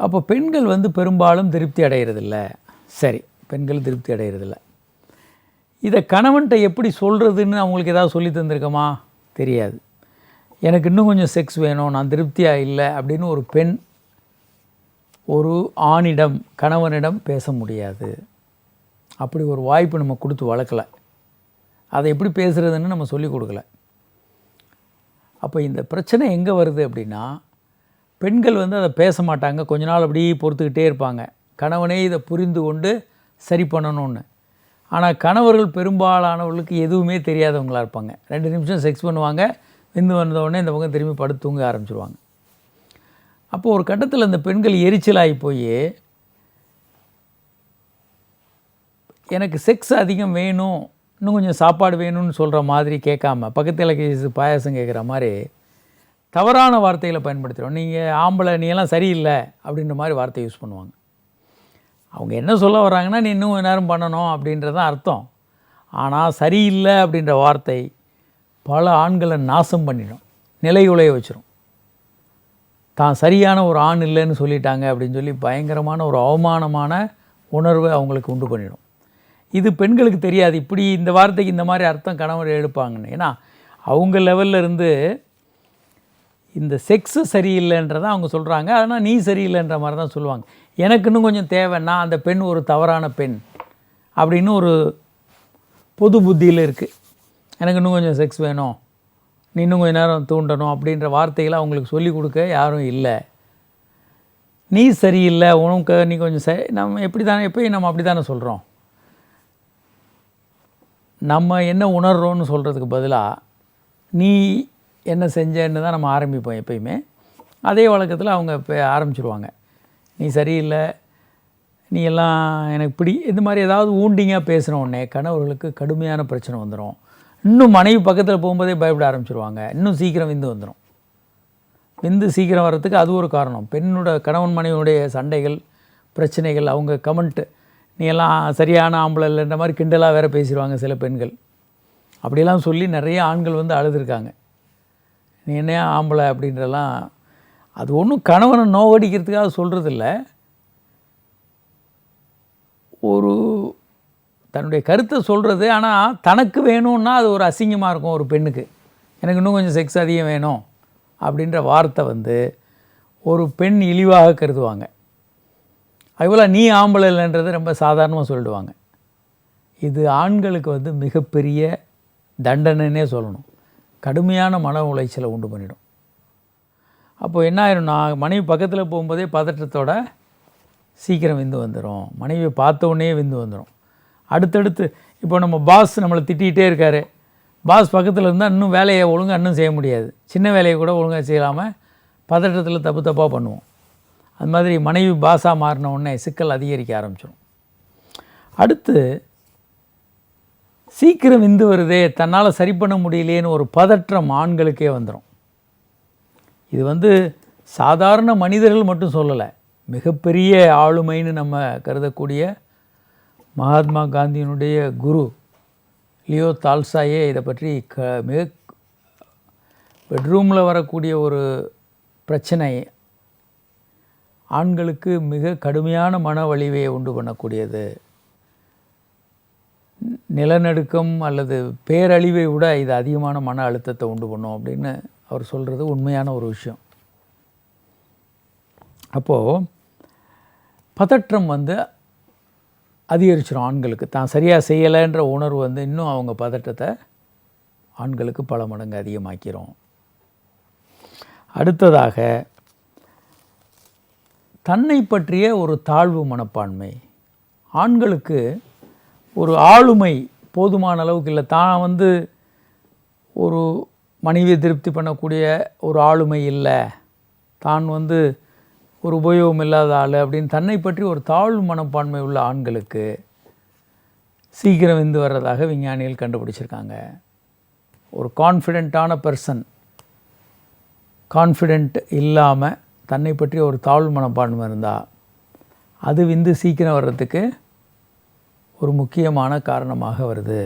அப்போ பெண்கள் வந்து பெரும்பாலும் திருப்தி அடைகிறதில்ல சரி பெண்கள் திருப்தி அடைகிறதில்ல இதை கணவன்கிட்ட எப்படி சொல்கிறதுன்னு அவங்களுக்கு ஏதாவது சொல்லி தந்திருக்கோமா? தெரியாது. எனக்கு இன்னும் கொஞ்சம் செக்ஸ் வேணும் நான் திருப்தியாக இல்லை அப்படின்னு ஒரு பெண் ஒரு ஆணிடம் கணவனிடம் பேச முடியாது. அப்படி ஒரு வாய்ப்பு நம்ம கொடுத்து வளர்க்கல. அதை எப்படி பேசுகிறதுன்னு நம்ம சொல்லி கொடுக்கல. அப்போ இந்த பிரச்சனை எங்கே வருது அப்படின்னா பெண்கள் வந்து அதை பேச மாட்டாங்க. கொஞ்ச நாள் அப்படியே பொறுத்துக்கிட்டே இருப்பாங்க. கணவனே இதை புரிந்து கொண்டு சரி பண்ணணும்னு. ஆனால் கணவர்கள் பெரும்பாலானவர்களுக்கு எதுவுமே தெரியாதவங்களா இருப்பாங்க. ரெண்டு நிமிஷம் செக்ஸ் பண்ணுவாங்க. விந்து வந்தவுடனே இந்த பக்கம் திரும்பி படுத்து தூங்க ஆரம்பிச்சிருவாங்க. அப்போது ஒரு கட்டத்தில் இந்த பெண்கள் எரிச்சலாகி போய் எனக்கு செக்ஸ் அதிகம் வேணும் இன்னும் கொஞ்சம் சாப்பாடு வேணும்னு சொல்கிற மாதிரி கேட்காம பக்கத்தில் பாயாசம் கேட்குற மாதிரி தவறான வார்த்தைகளை பயன்படுத்துகிறோம் நீங்கள் ஆம்பளை நீ எல்லாம் சரியில்லை அப்படின்ற மாதிரி வார்த்தை யூஸ் பண்ணுவாங்க. அவங்க என்ன சொல்ல வர்றாங்கன்னா நீ இன்னும் நேரம் பண்ணணும் அப்படின்றதான் அர்த்தம். ஆனால் சரியில்லை அப்படின்ற வார்த்தை பல ஆண்களை நாசம் பண்ணிடும். நிலை உலைய வச்சிடும் தான் சரியான ஒரு ஆண் இல்லைன்னு சொல்லிட்டாங்க அப்படின்னு சொல்லி பயங்கரமான ஒரு அவமானமான உணர்வை அவங்களுக்கு உண்டு பண்ணிடும். இது பெண்களுக்கு தெரியாது. இப்படி இந்த வார்த்தைக்கு இந்த மாதிரி அர்த்தம் கணவர் எடுப்பாங்கன்னு ஏன்னா அவங்க லெவல்ல இருந்து இந்த செக்ஸு சரியில்லைன்றதை அவங்க சொல்கிறாங்க ஆனால் நீ சரியில்லைன்ற மாதிரி தான் சொல்லுவாங்க. எனக்கு இன்னும் கொஞ்சம் தேவைன்னா அந்த பெண் ஒரு தவறான பெண் அப்படின்னு ஒரு பொது புத்தியில் இருக்குது எனக்கு இன்னும் கொஞ்சம் செக்ஸ் வேணும். நீ இன்னும் கொஞ்சம் நேரம் தூண்டணும் அப்படின்ற வார்த்தைகளை அவங்களுக்கு சொல்லிக் கொடுக்க யாரும் இல்லை. நீ சரியில்லை. உனக்கு நீ கொஞ்சம் ச நம்ம எப்படி தானே எப்பயும் நம்ம அப்படி தானே சொல்கிறோம் நம்ம என்ன உணர்றோன்னு சொல்கிறதுக்கு பதிலாக நீ என்ன செஞ்சேன்னு தான் நம்ம ஆரம்பிப்போம் எப்பயுமே. அதே வழக்கத்தில் அவங்க இப்போ ஆரம்பிச்சிருவாங்க. நீ சரியில்லை நீ எல்லாம் எனக்கு பிடி இந்த மாதிரி ஏதாவது ஊண்டிங்காக பேசுன உடனே கணவர்களுக்கு கடுமையான பிரச்சனை வந்துடும் இன்னும் மனைவி பக்கத்தில் போகும்போதே பயப்பட ஆரம்பிச்சிருவாங்க. இன்னும் சீக்கிரம் விந்து வந்துடும் விந்து சீக்கிரம் வர்றதுக்கு அது ஒரு காரணம். பெண்ணோட கணவன் மனைவியுடைய சண்டைகள் பிரச்சனைகள் அவங்க கமெண்ட்டு நீ எல்லாம் சரியான ஆம்பளை இல்லைன்ற மாதிரி கிண்டலாக வேறு பேசிடுவாங்க சில பெண்கள். அப்படியெல்லாம் சொல்லி நிறைய ஆண்கள் வந்து அழுதுருக்காங்க. நீ என்ன ஆம்பளை அப்படின்றலாம் அது ஒன்றும் கணவனை நோவடிக்கிறதுக்காக சொல்கிறதில்ல ஒரு தன்னுடைய கருத்தை சொல்கிறது ஆனால் தனக்கு வேணும்னா அது ஒரு அசிங்கமாக இருக்கும் ஒரு பெண்ணுக்கு. எனக்கு இன்னும் கொஞ்சம் செக்ஸ் அதிகம் வேணும் அப்படின்ற வார்த்தை வந்து ஒரு பெண் இழிவாக கருதுவாங்க. அதுபோல் நீ ஆம்பளை இல்லைன்றது ரொம்ப சாதாரணமாக சொல்லிடுவாங்க. இது ஆண்களுக்கு வந்து மிகப்பெரிய தண்டனைன்னே சொல்லணும். கடுமையான மன உளைச்சலை உண்டு பண்ணிடும். அப்போ என்ன ஆயிரும் நான் மனைவி பக்கத்தில் போகும்போதே பதற்றத்தோட சீக்கிரம் விந்து வந்துடும் மனைவியை பார்த்த உடனே விந்து வந்துடும் அடுத்தடுத்து இப்போ நம்ம பாஸ் நம்மளை திட்டிகிட்டே இருக்காரு. பாஸ் பக்கத்தில் இருந்தால் இன்னும் வேலையை ஒழுங்காக இன்னும் செய்ய முடியாது. சின்ன வேலையை கூட ஒழுங்காக செய்யலாமல் பதட்டத்தில் தப்பு தப்பாக பண்ணுவோம். அது மாதிரி மனைவி பாஸாக மாறின உடனே சிக்கல் அதிகரிக்க ஆரம்பிச்சிடும் அடுத்து சீக்கிரம் விந்து வருதே தன்னால் சரி பண்ண முடியலையேன்னு ஒரு பதற்றம் ஆண்களுக்கே வந்துடும் இது வந்து சாதாரண மனிதர்கள் மட்டும் சொல்லலை மிகப்பெரிய ஆளுமைன்னு நம்ம கருதக்கூடிய மகாத்மா காந்தியினுடைய குரு லியோ தால்சாயே இதை பற்றி க மிக பெட்ரூமில் வரக்கூடிய ஒரு பிரச்சனை ஆண்களுக்கு மிக கடுமையான மன வலிவையை உண்டு பண்ணக்கூடியது. நிலநடுக்கம் அல்லது பேரழிவை விட இது அதிகமான மன அழுத்தத்தை உண்டு பண்ணும் அப்படின்னு அவர் சொல்கிறது உண்மையான ஒரு விஷயம். அப்போது பதற்றம் வந்து அதிகரிச்சிடும் ஆண்களுக்கு. தான் சரியாக செய்யலைன்ற உணர்வு வந்து இன்னும் அவங்க பதட்டத்தை ஆண்களுக்கு பல மடங்கு அதிகமாக்கிறோம் அடுத்ததாக தன்னை பற்றிய ஒரு தாழ்வு மனப்பான்மை. ஆண்களுக்கு ஒரு ஆளுமை போதுமான அளவுக்கு இல்லை. தான் வந்து ஒரு மனைவியை திருப்தி பண்ணக்கூடிய ஒரு ஆளுமை இல்லை. தான் வந்து ஒரு உபயோகம் இல்லாத ஆள் அப்படின்னு தன்னை பற்றி ஒரு தாழ்வு மனப்பான்மை உள்ள ஆண்களுக்கு சீக்கிரம் விந்து வர்றதாக விஞ்ஞானிகள் கண்டுபிடிச்சிருக்காங்க. ஒரு கான்ஃபிடெண்ட்டான பர்சன் கான்ஃபிடென்ட் இல்லாமல் தன்னை பற்றி ஒரு தாழ்வு மனப்பான்மை இருந்தால் அது விந்து சீக்கிரம் வர்றதுக்கு ஒரு முக்கியமான காரணமாக வருது.